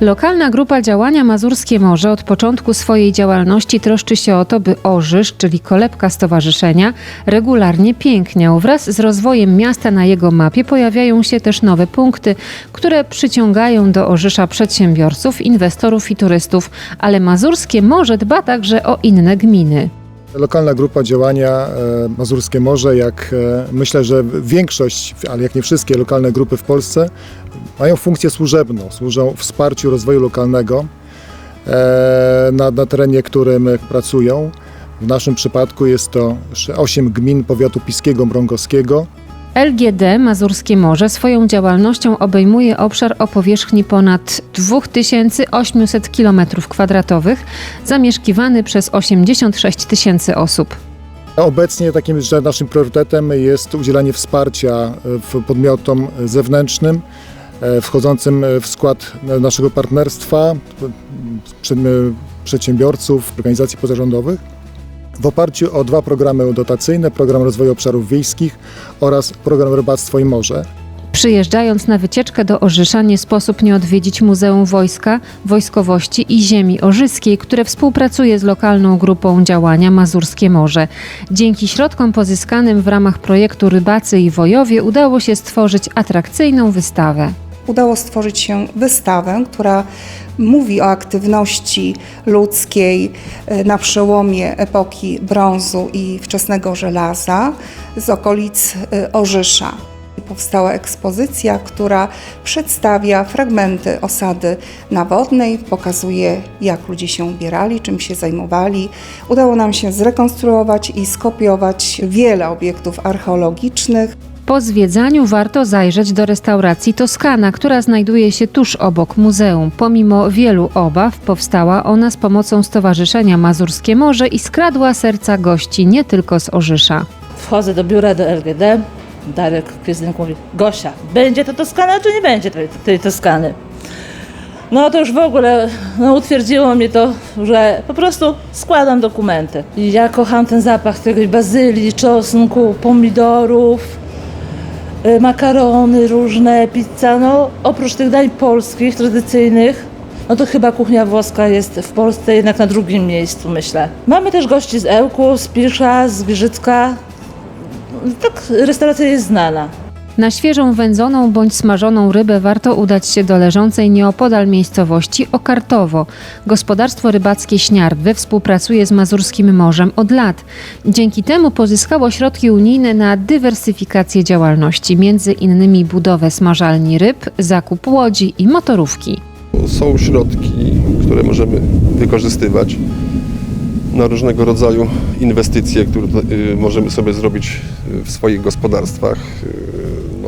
Lokalna grupa działania Mazurskie Morze od początku swojej działalności troszczy się o to, by Orzysz, czyli kolebka stowarzyszenia, regularnie piękniał. Wraz z rozwojem miasta na jego mapie pojawiają się też nowe punkty, które przyciągają do Orzysza przedsiębiorców, inwestorów i turystów, ale Mazurskie Morze dba także o inne gminy. Lokalna grupa działania e, Mazurskie Morze, jak e, myślę, że większość, ale jak nie wszystkie lokalne grupy w Polsce, mają funkcję służebną, służą wsparciu rozwoju lokalnego e, na, na terenie, którym pracują. W naszym przypadku jest to 8 gmin powiatu piskiego, mrągowskiego, LGD Mazurskie Morze swoją działalnością obejmuje obszar o powierzchni ponad 2800 km2, zamieszkiwany przez 86 tysięcy osób. Obecnie takim naszym priorytetem jest udzielanie wsparcia e, podmiotom zewnętrznym e, wchodzącym w skład naszego partnerstwa, przed- przedsiębiorców, organizacji pozarządowych w oparciu o dwa programy dotacyjne, program rozwoju obszarów wiejskich oraz program rybactwo i morze. Przyjeżdżając na wycieczkę do Orzysza nie sposób nie odwiedzić Muzeum Wojska, Wojskowości i Ziemi Orzyskiej, które współpracuje z lokalną grupą działania Mazurskie Morze. Dzięki środkom pozyskanym w ramach projektu Rybacy i Wojowie udało się stworzyć atrakcyjną wystawę. Udało stworzyć się wystawę, która mówi o aktywności ludzkiej e, na przełomie epoki brązu i wczesnego żelaza z okolic e, Orzysza. Powstała ekspozycja, która przedstawia fragmenty osady nawodnej, pokazuje jak ludzie się ubierali, czym się zajmowali. Udało nam się zrekonstruować i skopiować wiele obiektów archeologicznych. Po zwiedzaniu warto zajrzeć do restauracji Toskana, która znajduje się tuż obok muzeum. Pomimo wielu obaw powstała ona z pomocą Stowarzyszenia Mazurskie Morze i skradła serca gości nie tylko z Orzysza. Wchodzę do biura do LGD. Darek Kwiezdynk mówi, Gosia, będzie to Toskana, czy nie będzie tej, tej Toskany? No to już w ogóle no, utwierdziło mnie to, że po prostu składam dokumenty. Ja kocham ten zapach tej bazylii, czosnku, pomidorów, makarony różne, pizza. No oprócz tych dań polskich, tradycyjnych, no to chyba kuchnia włoska jest w Polsce jednak na drugim miejscu, myślę. Mamy też gości z Ełku, z Pisza, z Giżycka, tak, restauracja jest znana. Na świeżą wędzoną bądź smażoną rybę warto udać się do leżącej nieopodal miejscowości Okartowo. Gospodarstwo rybackie Śniardwy współpracuje z Mazurskim Morzem od lat. Dzięki temu pozyskało środki unijne na dywersyfikację działalności, między innymi budowę smażalni ryb, zakup łodzi i motorówki. Są środki, które możemy wykorzystywać na różnego rodzaju inwestycje, które y, możemy sobie zrobić y, w swoich gospodarstwach.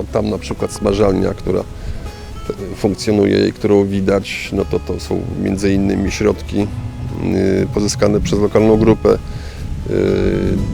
No, tam na przykład smażalnia, która y, funkcjonuje i którą widać, no to to są między innymi środki y, pozyskane przez lokalną grupę. Y,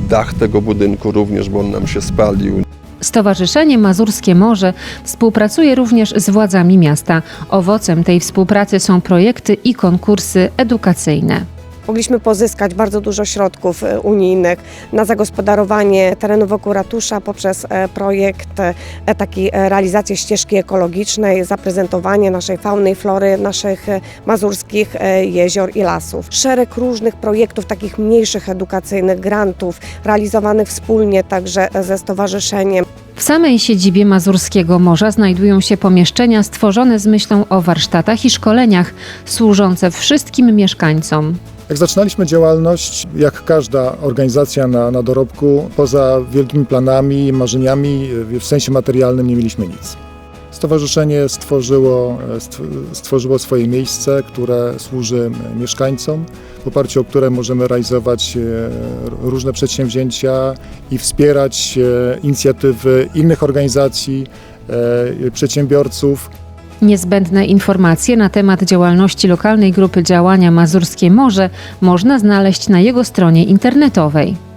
Dach tego budynku również, bo on nam się spalił. Stowarzyszenie Mazurskie Morze współpracuje również z władzami miasta. Owocem tej współpracy są projekty i konkursy edukacyjne. Mogliśmy pozyskać bardzo dużo środków e, unijnych na zagospodarowanie terenu wokół ratusza poprzez e, projekt e, taki e, realizację ścieżki ekologicznej, zaprezentowanie naszej fauny i flory, naszych mazurskich jezior i lasów. Szereg różnych projektów takich mniejszych edukacyjnych, grantów realizowanych wspólnie także ze stowarzyszeniem. W samej siedzibie Mazurskiego Morza znajdują się pomieszczenia stworzone z myślą o warsztatach i szkoleniach służące wszystkim mieszkańcom. Jak zaczynaliśmy działalność, jak każda organizacja na, na dorobku, poza wielkimi planami, marzeniami, w sensie materialnym nie mieliśmy nic. Stowarzyszenie stworzyło, stw- stworzyło swoje miejsce, które służy mieszkańcom, w oparciu o które możemy realizować e, różne przedsięwzięcia i wspierać e, inicjatywy innych organizacji, e, przedsiębiorców. Niezbędne informacje na temat działalności lokalnej grupy działania Mazurskie Morze można znaleźć na jego stronie internetowej.